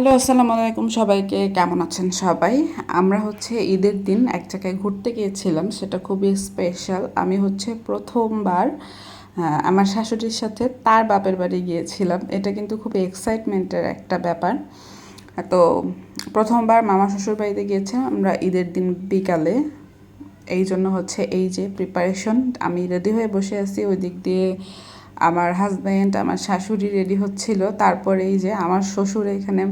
Hello, আসসালামু আলাইকুম সবাইকে। কেমন আছেন সবাই? আমরা হচ্ছে ঈদের দিন এক জায়গায় ঘুরতে গিয়েছিলাম, সেটা খুবই স্পেশাল আমি হচ্ছে প্রথমবার আমার শাশুড়ির সাথে তার বাপের বাড়ি গিয়েছিলাম। এটা কিন্তু খুবই এক্সাইটমেন্টের একটা ব্যাপার। তো প্রথমবার মামা শ্বশুর বাড়িতে গিয়েছিলাম আমরা ঈদের দিন বিকালে। এই জন্য হচ্ছে এই যে প্রিপারেশন আমি রেডি হয়ে বসে আছি, ওই দিক দিয়ে আমার হাজব্যান্ড আমার শাশুড়ি রেডি হচ্ছিল। তারপরে এই যে আমার শ্বশুর এখানে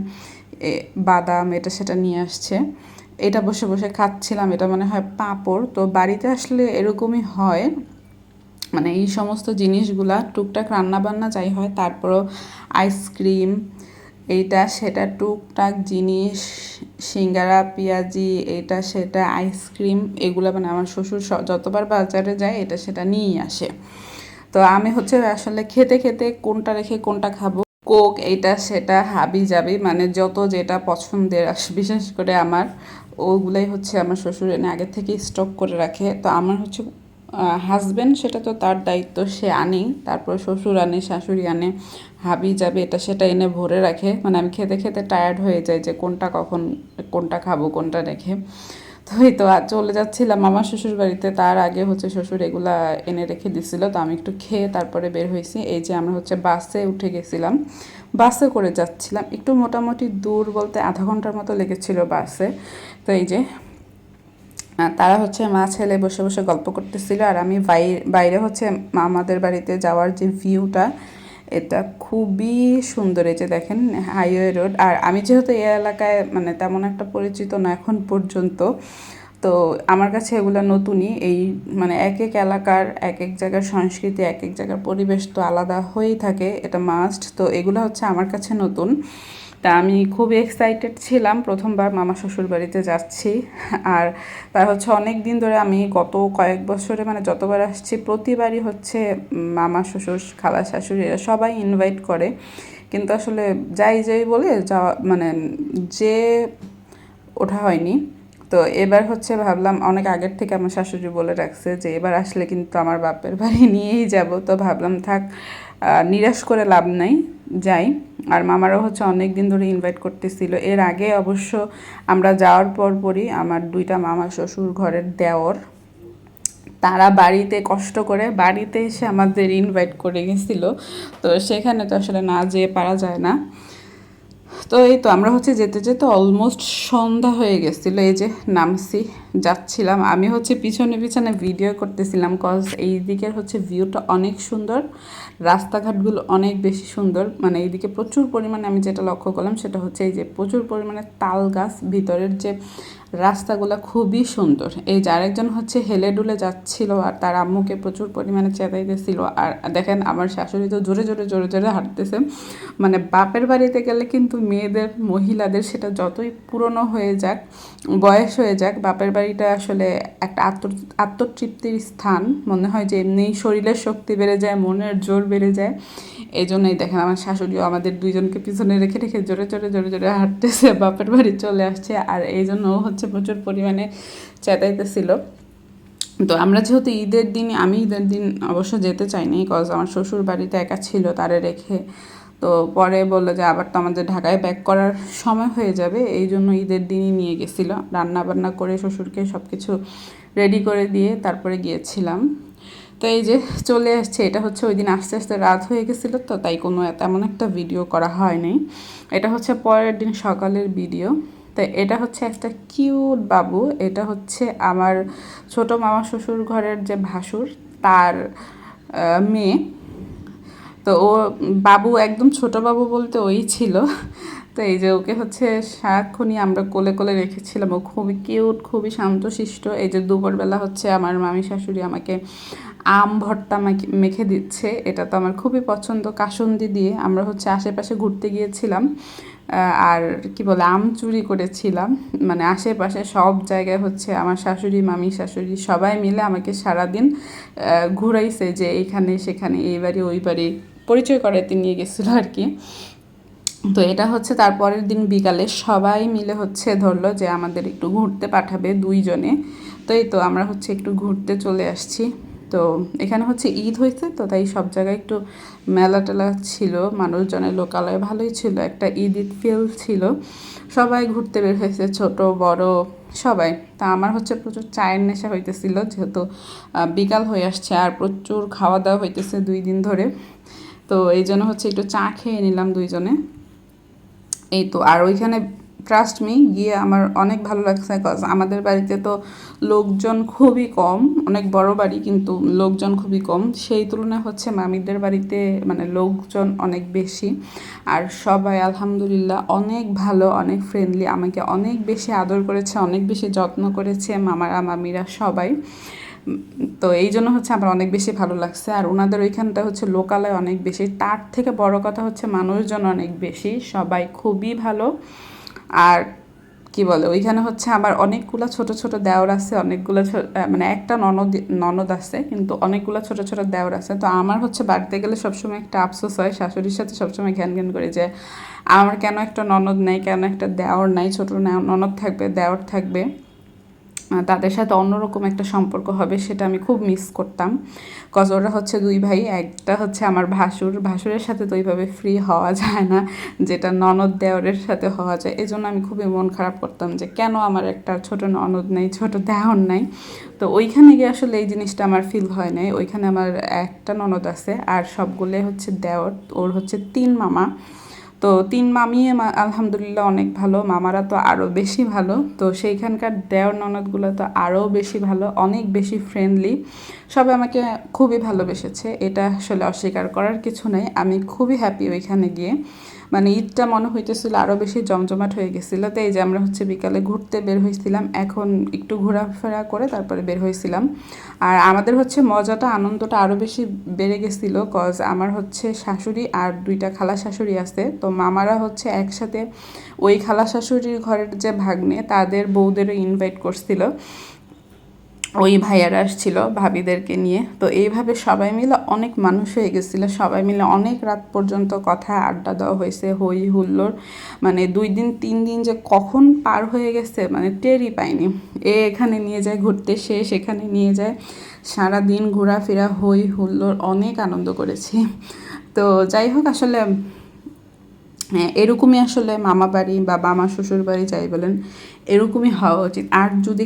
বাদাম, এটা সেটা নিয়ে আসছে। এটা বসে বসে খাচ্ছিলাম। এটা মনে হয় পাঁপড়। তো বাড়িতে আসলে এরকমই হয়। মানে এই সমস্ত জিনিসগুলা, টুকটাক রান্না বান্না যাই হয়, তারপরও আইসক্রিম এইটা সেটা টুকটাক জিনিস, সিঙ্গারা, পেঁয়াজি, এটা সেটা আইসক্রিম এগুলো মানে আমার শ্বশুর যতবার বাজারে যায়, এটা সেটা নিয়েই আসে। তো আমি হচ্ছে আসলে খেতে খেতে কোনটা রেখে কোনটা খাব? কোক, এইটা, সেটা, হাবি যাবি মানে যত যেটা পছন্দের বিশেষ করে আমার, ওগুলাই হচ্ছে আমার শ্বশুর এনে আগে থেকে স্টক করে রাখে। তো আমার হচ্ছে হাজবেন্ড সেটা তো তার দায়িত্ব, সে আনেই। তারপর শ্বশুর আনে, শাশুড়ি আনে, হাবি যাবে এটা সেটা এনে ভরে রাখে। মানে আমি খেতে খেতে টায়ার্ড হয়ে যাই যে কোনটা কখন, কোনটা খাব, কোনটা রেখে। তো এই তো চলে যাচ্ছিলাম। আমার শ্বশুর বাড়িতে তার আগে হচ্ছে শ্বশুর এগুলা এনে রেখে দিছিল। তো আমি একটু খেয়ে তারপরে বের হয়েছি। এই যে আমরা হচ্ছে বাসে উঠে গেছিলাম। বাসে করে যাচ্ছিলাম। একটু মোটামুটি দূর বলতে আধা ঘণ্টার মতো লেগেছিল বাসে। তো এই যে তারা হচ্ছে মা ছেলে বসে বসে গল্প করতেছিল। আর আমি বাই- বাইরে হচ্ছে আমাদের বাড়িতে যাওয়ার যে ভিউটা এটা খুবই সুন্দর এই যে দেখেন হাইওয়ে রোড আর আমি যেহেতু এই এলাকায় মানে তেমন একটা পরিচিত না এখন পর্যন্ত, তো আমার কাছে এগুলো নতুনই। এই মানে এক এক এলাকার, এক এক জায়গার সংস্কৃতি, এক এক জায়গার পরিবেশ তো আলাদা হয়েই থাকে, এটা মাস্ট তো এগুলো হচ্ছে আমার কাছে নতুন। তা আমি খুব এক্সাইটেড ছিলাম প্রথমবার মামা শ্বশুর বাড়িতে যাচ্ছি। আর তার হচ্ছে অনেক দিন ধরে আমি গত কয়েক বছরে মানে যতবার আসছি প্রতিবারই হচ্ছে মামা শ্বশুর, খালা শাশুড়ি এরা সবাই ইনভাইট করে। কিন্তু আসলে যাই যাই বলে যাওয়া মানে যে ওঠা হয়নি। তো এবার হচ্ছে ভাবলাম অনেক আগের থেকে আমার শাশুড়ি বলে রাখছে যে এবার আসলে কিন্তু আমার বাপের বাড়ি নিয়েই যাব। তো ভাবলাম থাক নিরাশ করে লাভ নাই। যাই। আর মামারাও হচ্ছে অনেক দিন ধরে ইনভাইট করতেছিল। এর আগে অবশ্য আমরা যাওয়ার পর পরই আমার দুইটা মামা শ্বশুর ঘরের দেওর, তারা বাড়িতে কষ্ট করে বাড়িতে এসে আমাদের ইনভাইট করে গেছিল। তো সেখানে তো আসলে না যেয়ে পারা যায় না। তো এই তো আমরা হচ্ছে যেতে যেতে অলমোস্ট সন্ধ্যা হয়ে গেছিল। এই যে নামছি। যাচ্ছিলাম। আমি হচ্ছে পিছনে পিছনে ভিডিও করতেছিলাম কজ এই দিকের হচ্ছে ভিউটা অনেক সুন্দর, রাস্তাঘাটগুলো অনেক বেশি সুন্দর। মানে এইদিকে প্রচুর পরিমাণে আমি যেটা লক্ষ্য করলাম সেটা হচ্ছে এই যে প্রচুর পরিমাণে তাল গাছ, ভিতরের যে রাস্তাগুলো খুবই সুন্দর। এই যে আরেকজন হচ্ছে হেলে ডুলে যাচ্ছিল আর তার আম্মুকে প্রচুর পরিমাণে চেতাইতেছিল আর দেখেন আমার শাশুড়ি তো জোরে জোরে জোরে জোরে হাঁটতেছে। মানে বাপের বাড়িতে গেলে কিন্তু মেয়েদের, মহিলাদের সেটা যতই পুরনো হয়ে যাক, বয়স হয়ে যাক, বাপের বাড়িটা আসলে একটা আত্ম আত্মতৃপ্তির স্থান। মনে হয় যে এমনি শরীরের শক্তি বেড়ে যায়, মনের জোর বেড়ে যায়। এই জন্যই দেখেন আমার শাশুড়িও আমাদের দুইজনকে পিছনে রেখে রেখে জোরে জোরে জোরে জোরে হাঁটতেছে, বাপের বাড়ি চলে আসছে। আর এই জন্য হচ্ছে প্রচুর পরিমাণে চেতাইতেছিল। তো আমরা যেহেতু ঈদের দিন, আমি ঈদের দিন অবশ্য যেতে চাইনি কজ আমার শ্বশুর বাড়িতে একা ছিল, তারে রেখে তো পরে বলল যে, আবার তো আমাদের ঢাকায় ব্যাক করার সময় হয়ে যাবে। এই জন্য ঈদের দিনই নিয়ে গেছিল। রান্না বান্না করে শ্বশুরকে সব কিছু রেডি করে দিয়ে তারপরে গিয়েছিলাম। তো এই যে চলে আসছে, এটা হচ্ছে ওই দিন আস্তে আস্তে রাত হয়ে গেছিল তো, তাই কোনো তেমন একটা ভিডিও করা হয়নি। এটা হচ্ছে পরের দিন সকালের ভিডিও তো এটা হচ্ছে একটা কিউট বাবু। এটা হচ্ছে আমার ছোট মামা শ্বশুর ঘরের যে ভাসুর, তার মেয়ে। তো ও বাবু একদম ছোট বাবু বলতে ওই ছিল। তো এই যে ওকে হচ্ছে সারাক্ষণই আমরা কোলে কোলে রেখেছিলাম। ও খুবই কিউট, খুবই শান্তশিষ্ট। এই যে দুপুরবেলা হচ্ছে আমার মামি শাশুড়ি আমাকে আম ভর্তা মাখে- দিচ্ছে। এটা তো আমার খুবই পছন্দ কাসন্দি দিয়ে। আমরা হচ্ছে আশেপাশে ঘুরতে গিয়েছিলাম আর কি বলে, আম চুরি করেছিলাম। মানে আশেপাশে সব জায়গায় হচ্ছে আমার শাশুড়ি, মামি শাশুড়ি সবাই মিলে আমাকে সারাদিন ঘুরাইছে যে এইখানে সেখানে, এই বাড়ি, ওই বাড়ি। পরিচয় করাতে নিয়ে গেছিল আর কি। তো এটা হচ্ছে তারপরের দিন বিকালে সবাই মিলে হচ্ছে ধরলো যে আমাদের একটু ঘুরতে পাঠাবে দুইজনে। তো এই তো আমরা হচ্ছে একটু ঘুরতে চলে আসছি। তো এখানে হচ্ছে ঈদ হয়েছে তো তাই সব জায়গায় একটু মেলা টেলা ছিল, মানুষজনের লোকালয় ভালোই ছিল, একটা ঈদ ঈদ ফিল ছিল। সবাই ঘুরতে বের হয়েছে, ছোট, বড়, সবাই। তা আমার হচ্ছে প্রচুর চায়ের নেশা হইতেছিল, যেহেতু বিকাল হয়ে আসছে আর প্রচুর খাওয়া দাওয়া হইতেছে দুই দিন ধরে। তো এই জন্য হচ্ছে একটু চা খেয়ে নিলাম দুইজনে। এই তো, আর ওইখানে ট্রাস্ট মি গিয়ে আমার অনেক ভালো লাগছে কজ আমাদের বাড়িতে তো লোকজন খুবই কম, অনেক বড় বাড়ি, কিন্তু লোকজন খুবই কম। সেই তুলনায় হচ্ছে মামিদের বাড়িতে মানে লোকজন অনেক বেশি। আর সবাই আলহামদুলিল্লাহ অনেক ভালো, অনেক ফ্রেন্ডলি আমাকে অনেক বেশি আদর করেছে, অনেক বেশি যত্ন করেছে মামারা, মামিরা সবাই। তো এই জন্য হচ্ছে আমার অনেক বেশি ভালো লাগছে। আর ওনাদের ওইখানটা হচ্ছে লোকালয় অনেক বেশি। তার থেকে বড় কথা হচ্ছে মানুষজন অনেক বেশি, সবাই খুবই ভালো। আর কি বলে, ওইখানে হচ্ছে আবার অনেকগুলো ছোট ছোট দেওর আছে, অনেকগুলো মানে একটা ননদ ননদ আছে, কিন্তু অনেকগুলো ছোট ছোট দেওর আছে। তো আমার হচ্ছে বাড়িতে গেলে সবসময় একটা আফসোস হয়, শাশুড়ির সাথে সবসময় ঘ্যান ঘ্যান করে যে, আমার কেন একটা ননদ নেই, কেন একটা দেওর নাই? ছোট ননদ থাকবে, দেওর থাকবে। তাদের সাথে অন্যরকম একটা সম্পর্ক হবে, সেটা আমি খুব মিস করতাম। কজ ওরা হচ্ছে দুই ভাই, একটা হচ্ছে আমার ভাসুর। ভাসুরের সাথে তো ওইভাবে ফ্রি হওয়া যায় না, যেটা ননদ দেওরের সাথে হওয়া যায়। এই জন্য আমি খুবই মন খারাপ করতাম যে কেন আমার একটা ছোট ননদ নেই, ছোট দেওর নাই। তো ওইখানে গিয়ে আসলে এই জিনিসটা আমার ফিল হয় নাই। ওইখানে আমার একটা ননদ আছে, আর সবগুলোই হচ্ছে দেওর। ওর হচ্ছে তিন মামা। তো তিন মামি আলহামদুলিল্লাহ অনেক ভালো। মামারা তো আরও বেশি ভালো। তো সেইখানকার দেওর ননদগুলো তো আরও বেশি ভালো, অনেক বেশি ফ্রেন্ডলি সবাই আমাকে খুবই ভালোবেসেছে। এটা আসলে অস্বীকার করার কিছু নেই। আমি খুবই হ্যাপি ওইখানে গিয়ে। মানে ঈদটা মনে হইতেছিল আরও বেশি জমজমাট হয়ে গেছিল। তো এই যে আমরা হচ্ছে বিকালে ঘুরতে বের হয়েছিলাম এখন একটু ঘোরাফেরা করে তারপরে বের হয়েছিলাম আর আমাদের হচ্ছে মজাটা, আনন্দটা আরও বেশি বেড়ে গেছিল কজ আমার হচ্ছে শাশুড়ি আর দুইটা খালা শাশুড়ি আছে। তো মামারা হচ্ছে একসাথে ওই খালা শাশুড়ির ঘরের যে ভাগ্নে, তাদের বউদেরও ইনভাইট করছিল। ওই ভাইয়ারা আসছিল ভাবিদেরকে নিয়ে। তো এইভাবে সবাই মিলে অনেক মানুষ হয়ে গেছিল। সবাই মিলে অনেক রাত পর্যন্ত কথা আড্ডা দেওয়া হয়েছে, হই হুল্লোর মানে দুই দিন, তিন দিন যে কখন পার হয়ে গেছে মানে টেরই পাইনি। এ এখানে নিয়ে যায়, ঘুরতে, সে সেখানে নিয়ে যায়। সারা দিন ঘোরাফেরা, হই হুল্লোর অনেক আনন্দ করেছি। তো যাই হোক, আসলে এরকমই আসলে মামা বাড়ি বা মামা শ্বশুর বাড়ি যাই বলেন এরকমই হওয়া উচিত। আর যদি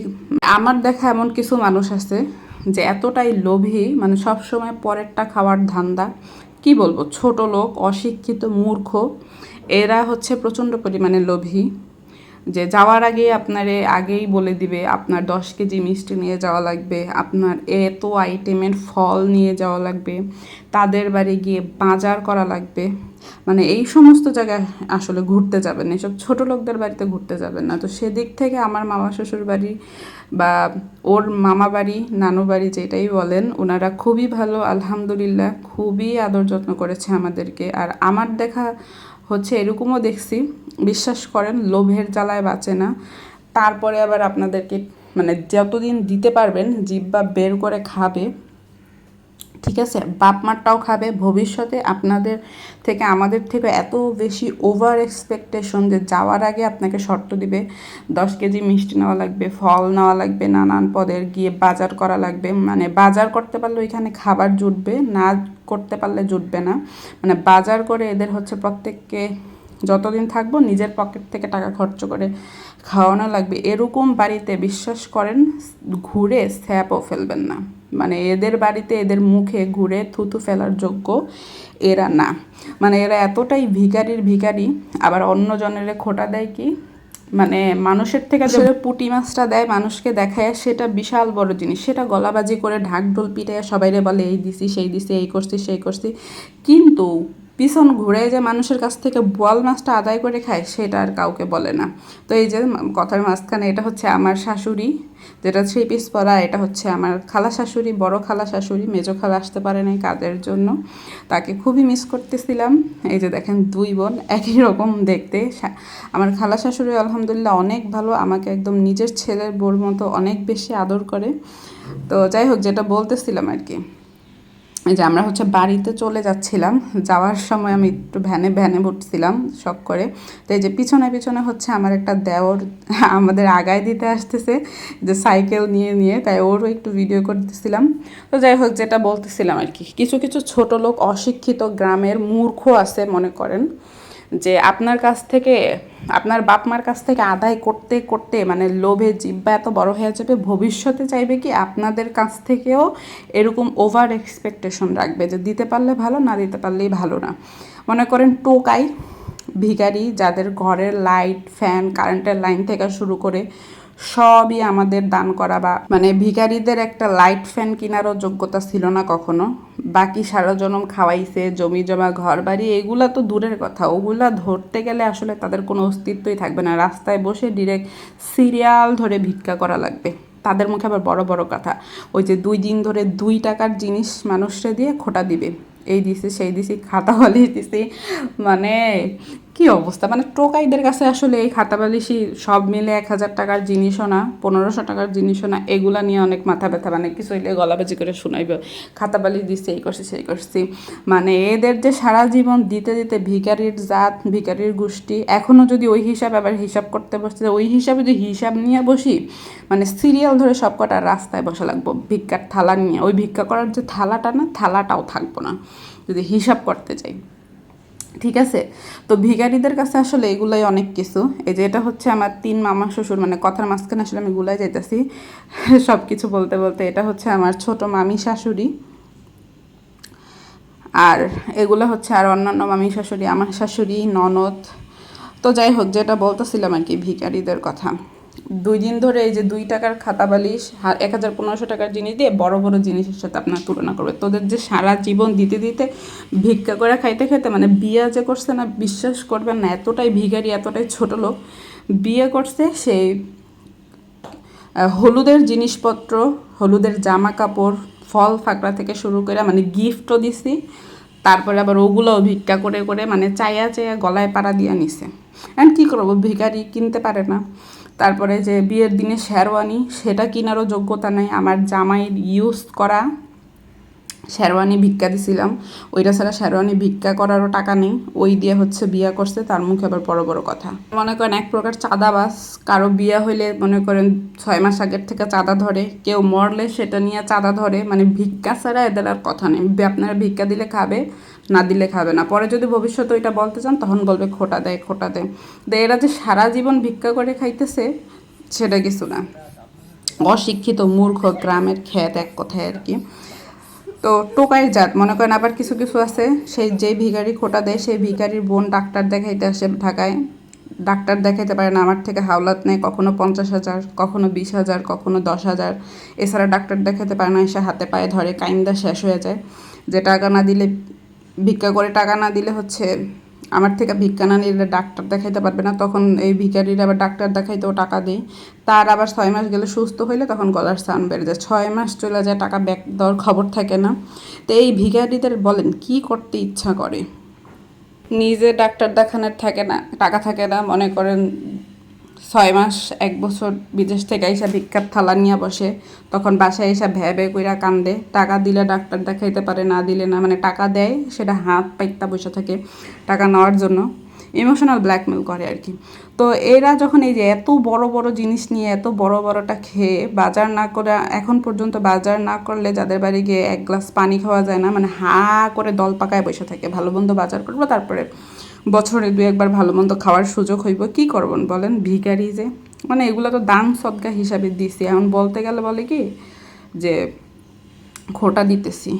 আমার দেখা এমন কিছু মানুষ আছে যে এতটাই লোভী মানে সবসময় পরেরটা খাওয়ার ধান্দা, কি বলব? ছোট লোক, অশিক্ষিত, মূর্খ, এরা হচ্ছে প্রচণ্ড পরিমাণে লোভী। যে যাওয়ার আগে আপনারে আগেই বলে দিবে, আপনার দশ কেজি মিষ্টি নিয়ে যাওয়া লাগবে, আপনার এত আইটেমের ফল নিয়ে যাওয়া লাগবে, তাদের বাড়ি গিয়ে বাজার করা লাগবে। মানে এই সমস্ত জায়গায় আসলে ঘুরতে যাবেন, এসব ছোট লোকদের বাড়িতে ঘুরতে যাবেন না। তো সেদিক থেকে আমার মামা শ্বশুর বাড়ি বা ওর মামা বাড়ি, নানু বাড়ি যেটাই বলেন ওনারা খুবই ভালো, আলহামদুলিল্লাহ, খুবই আদর যত্ন করেছে আমাদেরকে। আর আমার দেখা হচ্ছে এরকমও দেখছি। বিশ্বাস করেন, লোভের জ্বালায় বাঁচে না। তারপরে আবার আপনাদেরকে মানে যতদিন দিতে পারবেন জিব্বা বের করে খাবে। ঠিক আছে? বাপ মারটাও খাবে। ভবিষ্যতে আপনাদের থেকে, আমাদের থেকে এত বেশি ওভার এক্সপেকটেশন যে যাওয়ার আগে আপনাকে শর্ত দিবে, দশ কেজি মিষ্টি নেওয়া লাগবে, ফল নেওয়া লাগবে, নানান পদের গিয়ে বাজার করা লাগবে। মানে বাজার করতে পারলে ওইখানে খাবার জুটবে, না করতে পারলে জুটবে না। মানে বাজার করে এদের হচ্ছে প্রত্যেককে যতদিন থাকব, নিজের পকেট থেকে টাকা খরচ করে খাওয়ানো লাগবে। এরকম বাড়িতে বিশ্বাস করেন, ঘুরে স্যাপও ফেলবেন না। মানে এদের বাড়িতে এদের মুখে ঘুরে থুতু ফেলার যোগ্য এরা না। মানে এরা এতটাই ভিকারির ভিকারি আবার অন্য জনের খোটা দেয় কি? মানে মানুষের থেকে যে পুটি মাছটা দেয় মানুষকে দেখায় সেটা বিশাল বড় জিনিস। সেটা গলাবাজি করে ঢাক ঢোল পিটাই সবাইরে বলে এই দিছি সেই দিছি এই করছি সেই করছি। কিন্তু পিছন ঘুরে যে মানুষের কাছ থেকে বোয়াল মাছটা আদায় করে খায়, সেটা আর কাউকে বলে না। তো এই যে কথার মাঝখানে এটা হচ্ছে আমার শাশুড়ি, যেটা থ্রি পিস পরা, এটা হচ্ছে আমার খালা শাশুড়ি, বড় খালা শাশুড়ি, মেজো খালা আসতে পারে নাই কাজের জন্য। তাকে খুবই মিস করতেছিলাম। এই যে দেখেন, দুই বোন একই রকম দেখতে। আমার খালা শাশুড়ি আলহামদুলিল্লাহ অনেক ভালো, আমাকে একদম নিজের ছেলের বোর মতো অনেক বেশি আদর করে। তো যাই হোক, যেটা বলতেছিলাম আর কি। যে আমরা হচ্ছে বাড়িতে চলে যাচ্ছিলাম, যাওয়ার সময় আমি একটু ভ্যানে ভ্যানে উঠছিলাম শখ করে। তো এই যে পিছনে পিছনে হচ্ছে আমার একটা দেওর আমাদের আগায় দিতে আসতেছে, যে সাইকেল নিয়ে নিয়ে, তাই ওরও একটু ভিডিও করতেছিলাম। তো যাই হোক, যেটা বলতেছিলাম আর কি, কিছু কিছু ছোট লোক অশিক্ষিত গ্রামের মূর্খ আছে মনে করেন। যে আপনার কাছ থেকে, আপনার বাপ মার কাছ থেকে আদায় করতে করতে মানে লোভে জিব্বা এত বড় হয়ে যাবে, ভবিষ্যতে চাইবে কি আপনাদের কাছ থেকেও এরকম ওভার এক্সপেকটেশন রাখবে যে দিতে পারলে ভালো, না দিতে পারলেই ভালো না। মনে করেন টোকাই ভিখারি যাদের ঘরের লাইট ফ্যান কারেন্টের লাইন থেকে শুরু করে সবই আমাদের দান করা বা মানে ভিখারিদের একটা লাইট ফ্যান কেনারও যোগ্যতা ছিল না কখনো। বাকি সারা জনম খাওয়াইছে, জমি জমা ঘর বাড়ি এগুলা তো দূরের কথা। ওগুলা ধরতে গেলে আসলে তাদের কোনো অস্তিত্বই থাকবে না। রাস্তায় বসে ডিরেক্ট সিরিয়াল ধরে ভিক্ষা করা লাগবে। তাদের মুখে আবার বড় বড় কথা। ওই যে দুই দিন ধরে দুই টাকার জিনিস মানুষরে দিয়ে খোটা দিবে। এই দিছি, সেই দিছি, খাতা বালিশ দিছি। মানে কি অবস্থা? মানে টোকাইদের কাছে আসলে এই খাতা বালিশই সব মিলে এক হাজার টাকার জিনিসও না, পনেরোশো টাকার জিনিসও না, এগুলা নিয়ে অনেক মাথা ব্যথা মানে কিছু হইলে গলাবাজি করে শোনাইব খাতা বালিশ দিচ্ছে এই করছি, সেই করছি। মানে এদের যে সারা জীবন দিতে দিতে ভিকারির জাত ভিকারির গোষ্ঠী এখনও যদি ওই হিসাব আবার হিসাব করতে বসছে ওই হিসাবে যদি হিসাব নিয়ে বসি মানে সিরিয়াল ধরে সব কটা রাস্তায় বসা লাগবো, ভিক্ষার থালা নিয়ে। ওই ভিক্ষা করার যে থালাটা না, থালাটাও থাকব না, যদি হিসাব করতে চাই ঠিক আছে? তো ভিখারিদের কাছে আসলে এগুলাই অনেক কিছু। এই যে এটা হচ্ছে আমার তিন মামা শ্বশুর মানে কথার মাঝখানে আসলে আমি গুলাই যাইতেছি। সব কিছু বলতে বলতে এটা হচ্ছে আমার ছোট মামি শাশুড়ি। আর এগুলো হচ্ছে আর অন্যান্য মামি শাশুড়ি, আমার শাশুড়ি, ননদ। তো যাই হোক, যেটা বলতেছিলাম আর কি ভিখারিদের কথা। দুই দিন ধরে এই যে দুই টাকার খাতা বালিশ এক হাজার পনেরোশো টাকার জিনিস দিয়ে বড় বড় জিনিসের সাথে আপনার তুলনা করবে। তোদের যে সারা জীবন দিতে দিতে ভিক্ষা করে খাইতে খাইতে মানে বিয়ে যে করছে না, বিশ্বাস করবেন না, এতটাই ভিখারি, এতটাই ছোট লোক। বিয়ে করছে সেই হলুদের জিনিসপত্র, হলুদের জামা কাপড় ফল ফাঁকড়া থেকে শুরু করে মানে গিফটও দিছি, তারপরে আবার ওগুলোও ভিক্ষা করে করে মানে চাইয়া চাইয়া গলায় পাড়া দিয়ে নিছে। অ্যান্ড কী করব, ভিখারি কিনতে পারে না। তারপরে যে বিয়ের দিনে শেরওয়ানি সেটা কেনারও যোগ্যতা নেই। আমার জামাইয়ের ইউজ করা শেরওয়ানি ভিক্ষা দিছিলাম। ওইটা ছাড়া শেরওয়ানি ভিক্ষা করারও টাকা নেই। ওই দিয়ে হচ্ছে বিয়া করছে, তার মুখে আবার বড় বড় কথা। মনে করেন এক প্রকার চাঁদাবাস কারও বিয়া হইলে মনে করেন ছয় মাস আগের থেকে চাঁদা ধরে। কেউ মরলে সেটা নিয়ে চাঁদা ধরে। মানে ভিক্ষা ছাড়া এদের আর কথা নেই। আপনারা ভিক্ষা দিলে খাবে, না দিলে খাবে না। পরে যদি ভবিষ্যতে ওইটা বলতে চান, তখন বলবে খোটা দেয় খোটা দেয়। তো এরা যে সারা জীবন ভিক্ষা করে খাইতেছে, সেটা কিছু না। অশিক্ষিত মূর্খ, গ্রামের খ্যাত এক কথায় আর কি। তো টোকাই জাত, মনে করেন আবার কিছু কিছু আছে, সেই যে ভিখারি খোটা দেয়, সেই ভিখারির বোন ডাক্তার দেখাইতে আসে ঢাকায়। ডাক্তার দেখাইতে পারে না, আমার থেকে হাওলাত নেই, কখনো পঞ্চাশ হাজার, কখনো বিশ হাজার, কখনো দশ হাজার। এছাড়া ডাক্তার দেখাইতে পারে না, এসে হাতে পায়ে ধরে কাইন্দা শেষ হয়ে যায়। যে টাকা না দিলে, ভিক্ষা করে টাকা না দিলে হচ্ছে আমার থেকে ভিক্ষা না নিলে ডাক্তার দেখাইতে পারবে না, তখন এই ভিখারির আবার ডাক্তার দেখাইতেও টাকা দেয়। তার আবার ছয় মাস গেলে সুস্থ হইলে তখন গলার স্থান বেড়ে যায়। ছয় মাস চলে যায়, টাকা ব্যাক দেওয়ার খবর থাকে না। তো এই ভিখারিদের বলেন, কি করতে ইচ্ছা করে? নিজে ডাক্তার দেখানোর থাকে না, টাকা থাকে না, মনে করেন ছয় মাস, এক বছর বিদেশ থেকে আইসা ভিক্ষার থালা নিয়ে বসে, তখন বাসায় এসে ভ্যা ভ্যা কইরা কান্দে। টাকা দিলে ডাক্তার দেখাইতে পারে, না দিলে না। মানে টাকা দেয়, সেটা হাত পাইতা বসে থাকে টাকা নেওয়ার জন্য। ইমোশনাল ব্ল্যাকমেল করে আর কি। তো এরা যখন এই যে এত বড় বড় জিনিস নিয়ে, এত বড় বড়টা খেয়ে বাজার না করে, এখন পর্যন্ত বাজার না করলে যাদের বাড়ি গিয়ে এক গ্লাস পানি খাওয়া যায় না মানে হা করে দল পাকায় বসে থাকে। ভালো মন্দ বাজার করব, তারপরে বছরে দু একবার ভালো মন্দ খাওয়ার সুযোগ হইব, কি করবেন বলেন? ভিকারি যে। মানে এগুলো তো দান সদকা হিসাবে দিছি। এখন বলতে গেলে বলে কি যে খোটা দিতেছি।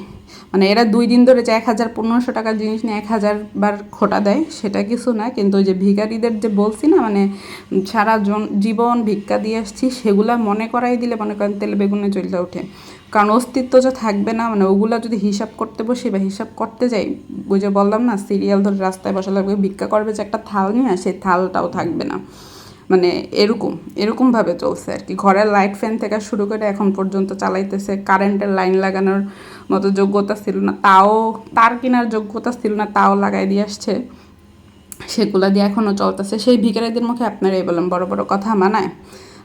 মানে এরা দুই দিন ধরে যে এক হাজার পনেরোশো টাকার জিনিস নিয়ে এক হাজার বার খোটা দেয়, সেটা কিছু না। কিন্তু ওই যে ভিকারিদের যে বলছি না মানে সারা জীবন ভিক্ষা দিয়ে আসছি, সেগুলা মনে করাই দিলে মনে করেন তেল বেগুনে চলতে ওঠে। কারণ অস্তিত্ব যে থাকবে না মানে ওগুলো যদি হিসাব করতে বসে বা হিসাব করতে যাই বুঝে বললাম না সিরিয়াল ধরে রাস্তায় বসা লাগবে ভিক্ষা করবে যে একটা থাল নিয়ে সেই থালটাও থাকবে না। মানে এরকম, এরকমভাবে চলছে আর কি। ঘরের লাইট ফ্যান থেকে শুরু করে এখন পর্যন্ত চালাইতেছে কারেন্টের লাইন লাগানোর মতো যোগ্যতা ছিল না, তাও, তার কেনার যোগ্যতা ছিল না, তাও লাগাই দিয়ে আসছে। সেগুলো দিয়ে এখনও চলতেছে। সেই ভিকারিদের মুখে আপনারা এই বলেন, বড় বড় কথা মানায়।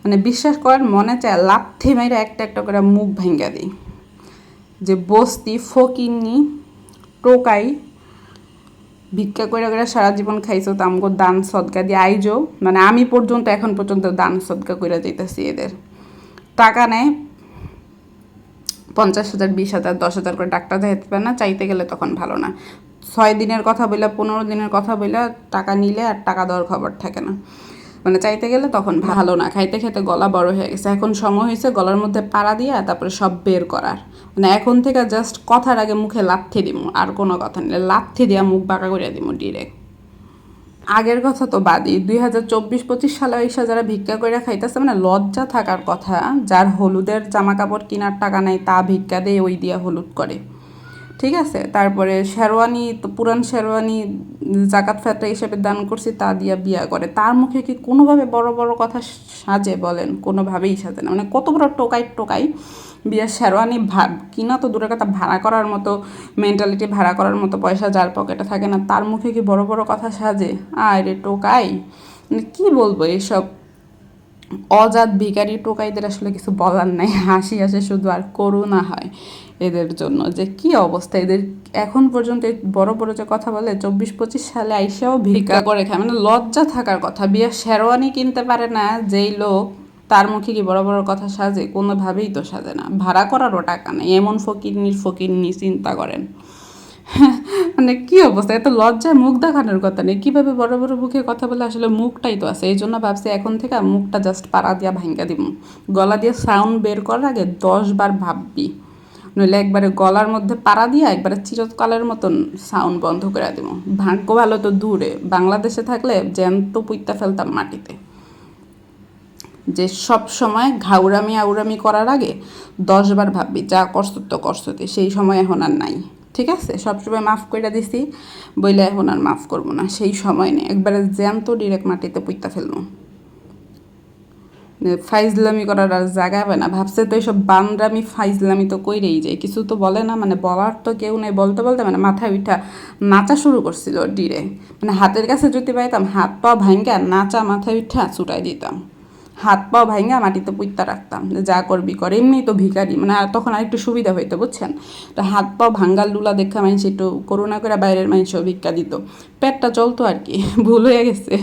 মানে বিশ্বাস করার মনে চায়, লাথি মাইরে একটা একটা করে মুখ ভেঙ্গা দিই। যে বস্তি, ফকিন্নি, টোকাই, ভিক্ষা করে করে সারা জীবন খাইছো, তো আমাকে দান সদকা দিয়ে আইজো। মানে আমি পর্যন্ত, এখন পর্যন্ত দান সদকা করে যেতেছি এদের। টাকা নেয় পঞ্চাশ হাজার, বিশ হাজার, দশ হাজার করে ডাক্তার দেখাতে পারে না, চাইতে গেলে তখন ভালো না। ছয় দিনের কথা বললে পনেরো দিনের কথা বললে টাকা নিলে আর টাকা দেওয়ার খবর থাকে না। মানে চাইতে গেলে তখন ভালো না। খাইতে খেতে গলা বড় হয়ে গেছে। এখন সময় হয়েছে গলার মধ্যে পাড়া দিয়া তারপরে সব বের করার। মানে এখন থেকে জাস্ট কথার আগে মুখে লাথি দিমু, আর কোনো কথা নেই। লাথি দিয়া মুখ বাঁকা করে দিমু ডিরেক্ট আগের কথা তো বাদই। দুই হাজার চব্বিশ পঁচিশ সালে এসে যারা ভিক্ষা করে খাইতেছে মানে লজ্জা থাকার কথা, যার হলুদের জামা কাপড় কেনার টাকা নেই, তা ভিক্ষা দিয়ে ওই দিয়া হলুদ করে। ঠিক আছে? তারপরে শেরওয়ানি, তো পুরান শেরওয়ানি জাকাত ফেতরা হিসেবে দান করছি, তা দিয়া বিয়া করে। তার মুখে কি কোনোভাবে বড় বড় কথা সাজে বলেন? কোনোভাবেই সাজে না। মানে কত বড় টোকাই টোকাই বিয়ের শেরওয়ানি ভাব। কিনা তো দূরের কথা, ভাড়া করার মতো মেন্টালিটি ভাড়া করার মতো পয়সা যার পকেটে থাকে না, তার মুখে কি বড় বড় কথা সাজে? আয় রে টোকাই! মানে কী বলব এসব? অজাত ভিখারি টোকাইদের আসলে কিছু বলার নাই। হাসি আসে শুধু আর করুণা হয় এদের জন্য। যে কি অবস্থা? এদের এখন পর্যন্ত বড় বড় যে কথা বলে, চব্বিশ পঁচিশ সালে আইসাও ভিক্ষা করে খায়। মানে লজ্জা থাকার কথা। বিয়ে শেরওয়ানি কিনতে পারে না যেই লোক, তার মুখে কি বড় বড় কথা সাজে? কোনোভাবেই তো সাজে না। ভাড়া করারও টাকা নেই। এমন ফকিরনির ফকিরনি চিন্তা করেন। মানে কি অবস্থা? এত লজ্জায় মুখ দেখানোর কথা নেই। কীভাবে বড় বড় মুখে কথা বলে আসলে মুখটাই তো আছে। এই জন্য ভাবছি এখন থেকে মুখটা জাস্ট পাড়া দিয়া ভাঙ্গা দিব। গলা দিয়ে সাউন্ড বের করার আগে দশ বার ভাববি। নইলে একবারে গলার মধ্যে পাড়া দিয়ে একবারে চিরকালের মতন সাউন্ড বন্ধ করে দিব। ভাগ্য ভালো তো দূরে। বাংলাদেশে থাকলে জ্যান্ত পুইতা ফেলতাম মাটিতে। যে সব সময় ঘাউরামি আউরামি করার আগে দশবার ভাববি, যা করছ তো। সেই সময় এখন আর নাই। ঠিক আছে? সবসময় মাফ করে দিছি। বইলে এখন আর মাফ করব না, সেই সময় নেই। একবারে জ্যান্ত ডিরেক্ট মাটিতে পুইতা ফেলব। ফাইজলামি করার আর জায়গা পায় না। ভাবছে তো এইসব বানরামি ফাইজলামি তো কইরেই যায়। কিছু তো বলে না মানে বলার তো কেউ নেই। বলতে বলতে মানে মাথায় উঠা নাচা শুরু করছিল ডিরে মানে হাতের কাছে যদি পাইতাম, হাত পা ভাঙ্গা নাচা মাথায় উঠা ছুটাই দিতাম। হাত পাও ভাঙা মাটিতে পুইতা রাখতাম, যে করবি কর। এমনি তো ভিখারি মানে তখন আর একটু সুবিধা হইতো, বুঝছেন? তো হাত পাও ভাঙ্গাল লুলা দেখা মানুষ একটু করোনা করে বাইরের মানুষও ভিক্ষা দিত। পেটটা চলতো আর কি, ভুল হয়ে গেছে।